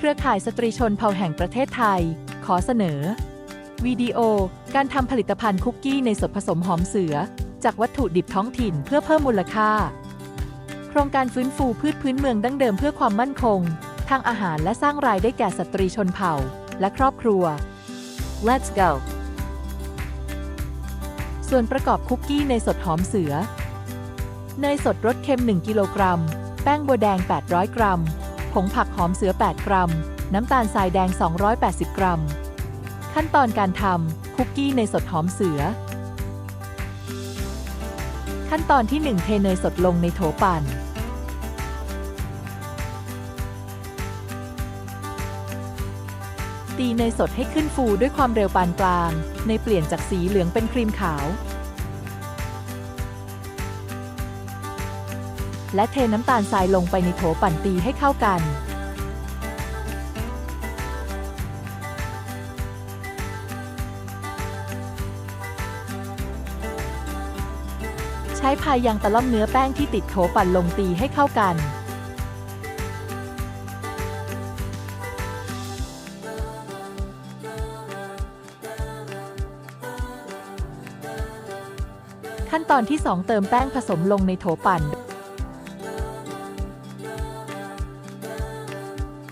เครือข่ายสตรีชนเผ่าแห่งประเทศไทย ขอเสนอ วิดีโอ การทำผลิตภัณฑ์คุกกี้ในสดผสมหอมเสือ จากวัตถุดิบท้องถิ่นเพื่อเพิ่มมูลค่า โครงการฟื้นฟูพืชพื้นเมืองดั้งเดิมเพื่อความมั่นคง ทางอาหารและสร้างรายได้แก่สตรีชนเผ่า และครอบครัว Let's go ส่วนประกอบคุกกี้ในสดหอมเสือ เนยสดรสเค็ม 1 กิโลกรัม แป้งบัวแดง 800 กรัม ผงผักหอมเสือ 8 กรัม น้ำตาลทรายแดง 280 กรัม ขั้นตอนการทำคุกกี้ในสดหอมเสือ ขั้นตอนที่ 1 เทเนยสดลงในโถปั่น ตีเนยสดให้ขึ้นฟูด้วยความเร็วปานกลางเนเปลี่ยนจากสีเหลืองเป็นครีมขาว และเทน้ำตาลทรายลงไปในโถปั่นตีให้เข้ากัน ใช้พายยางตะล่อมเนื้อแป้งที่ติดโถปั่นลงตีให้เข้ากันขั้นตอนที่ 2 เติมแป้งผสมลงในโถปั่น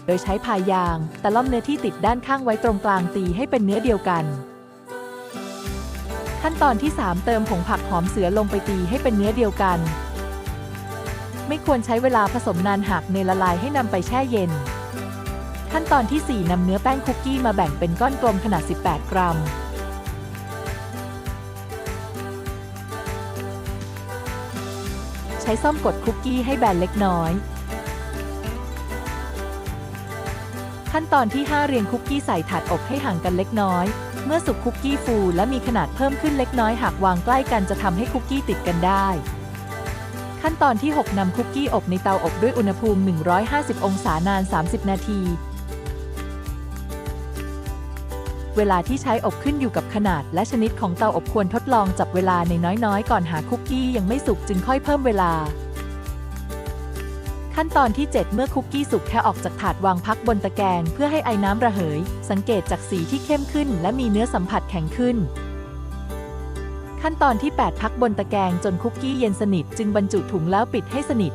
โดยใช้พายยาง ตะล่อมเนื้อที่ติดด้านข้างไว้ตรงกลางตีให้เป็นเนื้อเดียวกัน ขั้นตอนที่ 3 เติมผงผักหอมเสือลงไปตีให้เป็นเนื้อเดียวกัน ไม่ควรใช้เวลาผสมนานหากเนยละลายให้นำไปแช่เย็น ขั้นตอนที่ 4นำเนื้อแป้งคุกกี้มาแบ่งเป็นก้อนกลมขนาด 18 กรัมใช้ส้อมกดคุกกี้ให้แบนเล็กน้อย ขั้นตอนที่ 5 เรียงคุกกี้ใส่ถาดอบให้ห่างกันเล็กน้อย เมื่อสุกคุกกี้ฟูและมีขนาดเพิ่มขึ้นเล็กน้อยหากวางใกล้กันจะทำให้คุกกี้ติดกันได้ ขั้นตอนที่ 6นำคุกกี้อบในเตาอบด้วยอุณหภูมิ 150 องศานาน 30 นาที เวลาที่ใช้อบขึ้นอยู่กับขนาดและชนิดของเตาอบควรทดลองจับเวลาในน้อยๆ ก่อนหาคุกกี้ยังไม่สุกจึงค่อยเพิ่มเวลา ขั้นตอนที่ 7 เมื่อคุกกี้สุกแค่ออกจากถาดวางพักบนตะแกรงเพื่อให้ไอ้น้ำระเหย สังเกตจากสีที่เข้มขึ้น และมีเนื้อสัมผัสแข็งขึ้น ขั้นตอนที่ 8 พักบนตะแกรงจนคุกกี้เย็นสนิท จึงบรรจุถุงแล้วปิดให้สนิท